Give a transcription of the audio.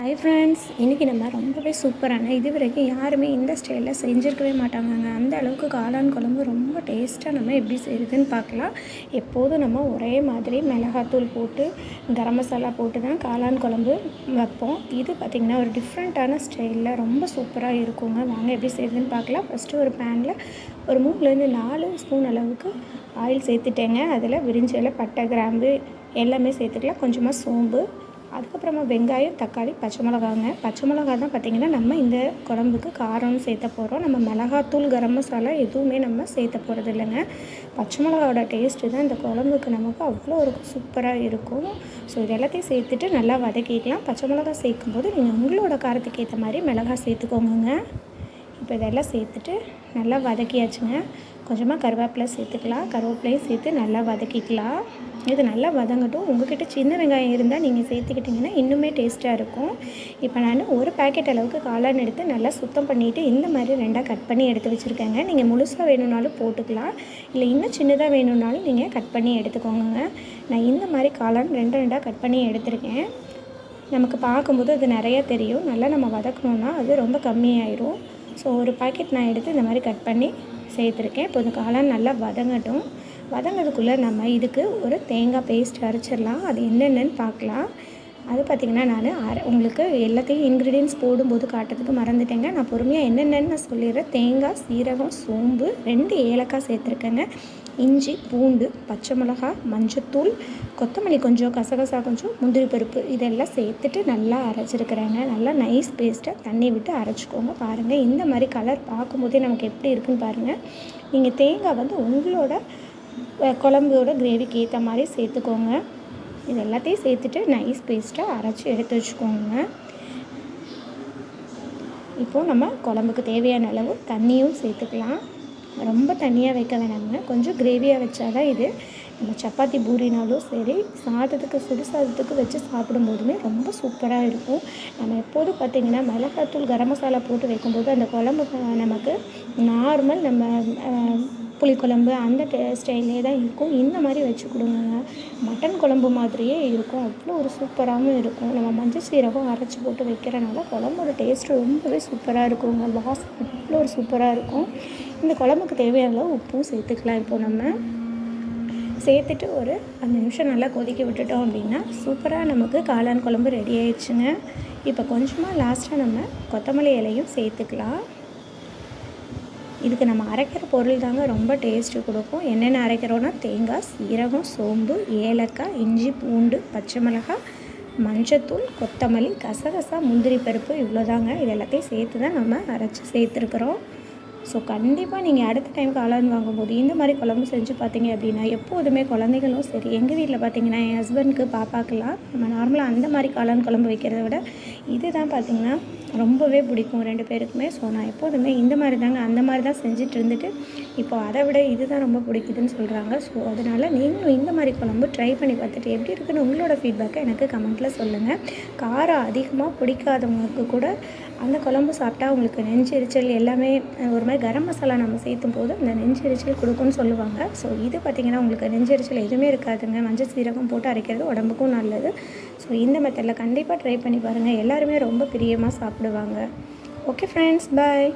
Hi friends இன்றைக்கி நம்ம ரொம்பவே சூப்பரான இது வரைக்கும் யாருமே இந்த ஸ்டைலில் செஞ்சுருக்கவே மாட்டாங்கங்க. அந்த அளவுக்கு காளான் குழம்பு ரொம்ப டேஸ்ட்டாக நம்ம எப்படி செய்யுதுன்னு பார்க்கலாம். எப்போதும் நம்ம ஒரே மாதிரி மிளகாத்தூள் போட்டு கரம் மசாலா போட்டு தான் காளான் குழம்பு வைப்போம். இது பார்த்திங்கன்னா ஒரு டிஃப்ரெண்ட்டான ஸ்டைலில் ரொம்ப சூப்பராக இருக்குங்க. வாங்க எப்படி செய்யுதுன்னு பார்க்கலாம். ஃபஸ்ட்டு ஒரு பேனில் ஒரு மூணுலேருந்து நாலு ஸ்பூன் அளவுக்கு ஆயில் சேர்த்துட்டேங்க. அதில் விரிஞ்சலை பட்டை கிராம்பு எல்லாமே சேர்த்துக்கலாம். கொஞ்சமாக சோம்பு அதுக்கப்புறமா வெங்காயம் தக்காளி பச்சை மிளகாங்க. பச்சை மிளகா தான் பார்த்திங்கன்னா நம்ம இந்த குழம்புக்கு காரம் சேர்த்த போகிறோம் நம்ம மிளகாத்தூள் கரம் மசாலா எதுவுமே நம்ம சேர்த்த போகிறது இல்லைங்க. பச்சை மிளகாவோட டேஸ்ட்டு தான் இந்த குழம்புக்கு நமக்கு அவ்வளோ ஒரு சூப்பராக இருக்கும். ஸோ இது எல்லாத்தையும் சேர்த்துட்டு நல்லா வதக்கிக்கலாம். பச்சை மிளகா சேர்க்கும்போது நீங்கள் உங்களோட காரத்துக்கு ஏற்ற மாதிரி மிளகா சேர்த்துக்கோங்க இப்போ இதெல்லாம் சேர்த்துட்டு நல்லா வதக்கியாச்சுங்க. கொஞ்சமாக கருவேப்பிலை சேர்த்துக்கலாம். கருவேப்பிலையும் சேர்த்து நல்லா வதக்கிக்கலாம். இது நல்லா வதங்கட்டும். உங்கள்கிட்ட சின்ன வெங்காயம் இருந்தால் நீங்கள் சேர்த்துக்கிட்டிங்கன்னா இன்னுமே டேஸ்ட்டாக இருக்கும். இப்போ நான் ஒரு பேக்கெட் அளவுக்கு காளான் எடுத்து நல்லா சுத்தம் பண்ணிவிட்டு இந்த மாதிரி ரெண்டாக கட் பண்ணி எடுத்து வச்சுருக்கேங்க. நீங்கள் முழுசாக வேணும்னாலும் போட்டுக்கலாம். இல்லை இன்னும் சின்னதாக வேணும்னாலும் நீங்கள் கட் பண்ணி எடுத்துக்கோங்க நான் இந்த மாதிரி காளான் ரெண்டு ரெண்டாக கட் பண்ணி எடுத்திருக்கேன். நமக்கு பார்க்கும்போது அது நிறையா தெரியும். நல்லா நம்ம வதக்கணுன்னா அது ரொம்ப கம்மியாயிரும். ஸோ ஒரு பாக்கெட் நான் எடுத்து இந்த மாதிரி கட் பண்ணி சேர்த்துருக்கேன். இப்போ இந்த காளான் நல்லா வதங்கட்டும். வதங்கிறதுக்குள்ளே நம்ம இதுக்கு ஒரு தேங்காய் பேஸ்ட் அரைச்சிடலாம். அது என்னென்னு பார்க்கலாம். அது பார்த்திங்கன்னா நான் அரை உங்களுக்கு எல்லாத்தையும் இன்க்ரீடியன்ஸ் போடும்போது காட்டுறதுக்கு மறந்துட்டேங்க. நான் பொறுமையாக என்னென்னு நான் சொல்லிடுறேன். தேங்காய் சீரகம் சோம்பு ரெண்டு ஏலக்காய் சேர்த்துருக்கேங்க. இஞ்சி பூண்டு பச்சை மிளகா மஞ்சத்தூள் கொத்தமல்லி கொஞ்சம் கசகசா கொஞ்சம் முந்திரி பருப்பு இதெல்லாம் சேர்த்துட்டு நல்லா அரைச்சிருக்கிறேங்க. நல்லா நைஸ் பேஸ்ட்டாக தண்ணி விட்டு அரைச்சிக்கோங்க. பாருங்கள் இந்த மாதிரி கலர் பார்க்கும்போதே நமக்கு எப்படி இருக்குன்னு பாருங்கள் நீங்கள் தேங்காய் வந்து உங்களோட குழம்போட கிரேவிக்கு ஏற்ற மாதிரி சேர்த்துக்கோங்க. இது எல்லாத்தையும் சேர்த்துட்டு நைஸ் பேஸ்ட்டாக அரைச்சி எடுத்து வச்சுக்கோங்க. இப்போது நம்ம குழம்புக்கு தேவையான அளவு தண்ணியும் சேர்த்துக்கலாம். ரொம்ப தண்ணியாக வைக்க வேணாங்க. கொஞ்சம் கிரேவியாக வச்சா தான் இது. நம்ம சப்பாத்தி பூரினாலும் சரி சாதத்துக்கு சுடு சாதத்துக்கு வச்சு சாப்பிடும்போதுமே ரொம்ப சூப்பராக இருக்கும். நம்ம எப்போதும் பார்த்திங்கன்னா மிளகாத்தூள் கரம் மசாலா போட்டு வைக்கும்போது அந்த குழம்பு நமக்கு நார்மல் நம்ம புளிக்குழம்பு அந்த ஸ்டைல்லே தான் இருக்கும். இந்த மாதிரி வச்சு கொடுங்க. மட்டன் குழம்பு மாதிரியே இருக்கும். அவ்வளோ ஒரு சூப்பராகவும் இருக்கும். நம்ம மஞ்சள் சீரகம் அரைச்சி போட்டு வைக்கிறனால குழம்போட டேஸ்ட்டு ரொம்பவே சூப்பராக இருக்குங்க. வாஸ் அவ்வளோ ஒரு சூப்பராக இருக்கும். இந்த குழம்புக்கு தேவையான உப்பும் சேர்த்துக்கலாம். இப்போ நம்ம சேர்த்துட்டு ஒரு அஞ்சு நிமிஷம் நல்லா கொதிக்க விட்டுட்டோம் அப்படின்னா சூப்பராக நமக்கு காளான் குழம்பு ரெடி ஆயிடுச்சுங்க. இப்போ கொஞ்சமாக லாஸ்ட்டாக நம்ம கொத்தமல்லி இலையும் சேர்த்துக்கலாம். இதுக்கு நம்ம அரைக்கிற பொருள் தாங்க ரொம்ப டேஸ்ட்டு கொடுக்கும். என்னென்ன அரைக்கிறோன்னா தேங்காய் சீரகம் சோம்பு ஏலக்காய் இஞ்சி பூண்டு பச்சை மிளகாய் மஞ்சத்தூள் கொத்தமல்லி கசகசா முந்திரி பருப்பு இவ்வளோதாங்க. இது எல்லாத்தையும் சேர்த்து தான் நம்ம அரைச்சி சேர்த்துருக்குறோம். ஸோ கண்டிப்பாக நீங்கள் அடுத்த டைம் காளான் வாங்கும்போது இந்த மாதிரி குழம்பு செஞ்சு பார்த்தீங்க அப்படின்னா எப்போதுமே குழந்தைகளும் சரி எங்கள் வீட்டில் பார்த்தீங்கன்னா என் ஹஸ்பண்ட்க்கு பாப்பாக்கெல்லாம் நம்ம நார்மலாக அந்த மாதிரி காளான் குழம்பு வைக்கிறத விட இது தான் பார்த்திங்கன்னா ரொம்பவே பிடிக்கும் ரெண்டு பேருக்குமே. ஸோ நான் எப்போதுமே இந்த மாதிரி தாங்க அந்த மாதிரி தான் செஞ்சுட்டு இருந்துட்டு இப்போ அதை விட இது தான் ரொம்ப பிடிக்குதுன்னு சொல்கிறாங்க ஸோ அதனால் நீங்களும் இந்த மாதிரி குழம்பு ட்ரை பண்ணி பார்த்துட்டு எப்படி இருக்குன்னு உங்களோட ஃபீட்பேக்கை எனக்கு கமெண்ட்டில் சொல்லுங்கள் காரம் அதிகமாக பிடிக்காதவங்களுக்கு கூட அந்த குழம்பு சாப்பிட்டா உங்களுக்கு நெஞ்செரிச்சல் எல்லாமே ஒரு மாதிரி கரம் மசாலா நம்ம சேர்த்தும் போது அந்த நெஞ்செரிச்சல் கொடுக்கும்னு சொல்லுவாங்க. ஸோ இது பார்த்திங்கன்னா உங்களுக்கு நெஞ்செரிச்சல் எதுவுமே இருக்காதுங்க. மஞ்சள் சீரகம் போட்டு அரைக்கிறது உடம்புக்கும் நல்லது. ஸோ இந்த மெத்தடில் கண்டிப்பாக ட்ரை பண்ணி பாருங்கள் எல்லாருமே ரொம்ப பிரியமாக சாப்பிடுவாங்க. Okay friends bye